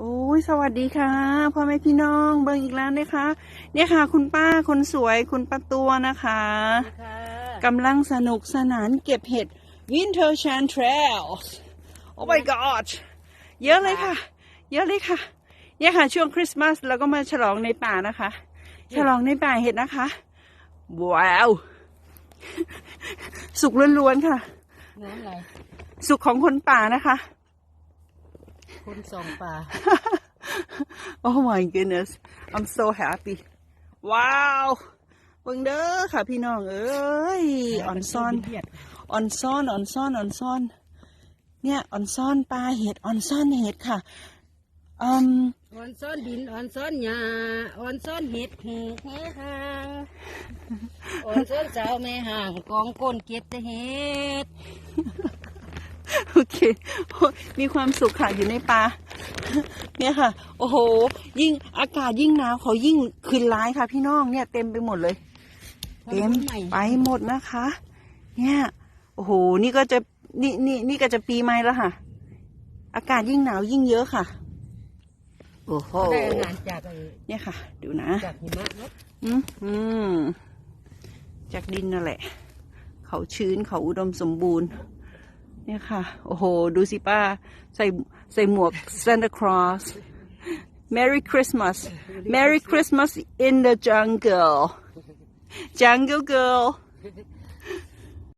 โอ้ยสวัสดีค่ะพ่อแม่พี่น้องเบิ่งอีกแล้วนะคะ เนี่ยค่ะ คุณป้าคนสวยคุณป้าตัวนะคะค่ะกำลังสนุกสนานเก็บเห็ด Winter Chan Trails โอ้ my god เยอะเลยค่ะ เยอะเลยค่ะ เนี่ยค่ะ ช่วงคริสต์มาสเราก็มาฉลองในป่านะคะ ฉลองในป่าเห็ดนะคะว้าวสุกล้วนๆค่ะน้ำไหลสุกของคนป่านะคะ คนส่องป่า oh my goodness I'm so happy ว้าวเบิ่งเด้อค่ะพี่น้องเอ้ยอ่อนซ่อนเบียดอ่อนซ่อนอ่อนซ่อนอ่อนซ่อน เนี่ยอ่อนซ่อนปลาเห็ดอ่อนซ่อนเห็ดค่ะอืมอ่อนซ้อนดินอ่อนซ้อนหญ้าอ่อนซ้อนเห็ดหูแม่ห่างอ่อนซ้อนสาวแม่ห่างกองก้นเก็บแต่เห็ดโอ เคมีความสุขค่ะอยู่ในป่าเนี่ยค่ะ โอ้โห ยิ่งอากาศยิ่งหนาวเขายิ่งคืนร้ายค่ะ พี่น้องเนี่ยเต็มไปหมดเลย เต็มไปหมดนะคะ เนี่ยโอ้โห นี่ก็จะนี่นี่นี่ก็จะปีใหม่แล้วค่ะ อากาศยิ่งหนาวยิ่งเยอะค่ะ โอ้โหได้อาหารจากเนี่ยค่ะ ดูนะจากหิมะเนาะอืมอืมจากดินนั่นแหละ เขาชื้นเขาอุดมสมบูรณ์ เนี่ยค่ะ โอ้โห ดูสิป้า ใส่ใส่หมวก Santa Claus Merry Christmas Merry Christmas in the jungle Jungle Girl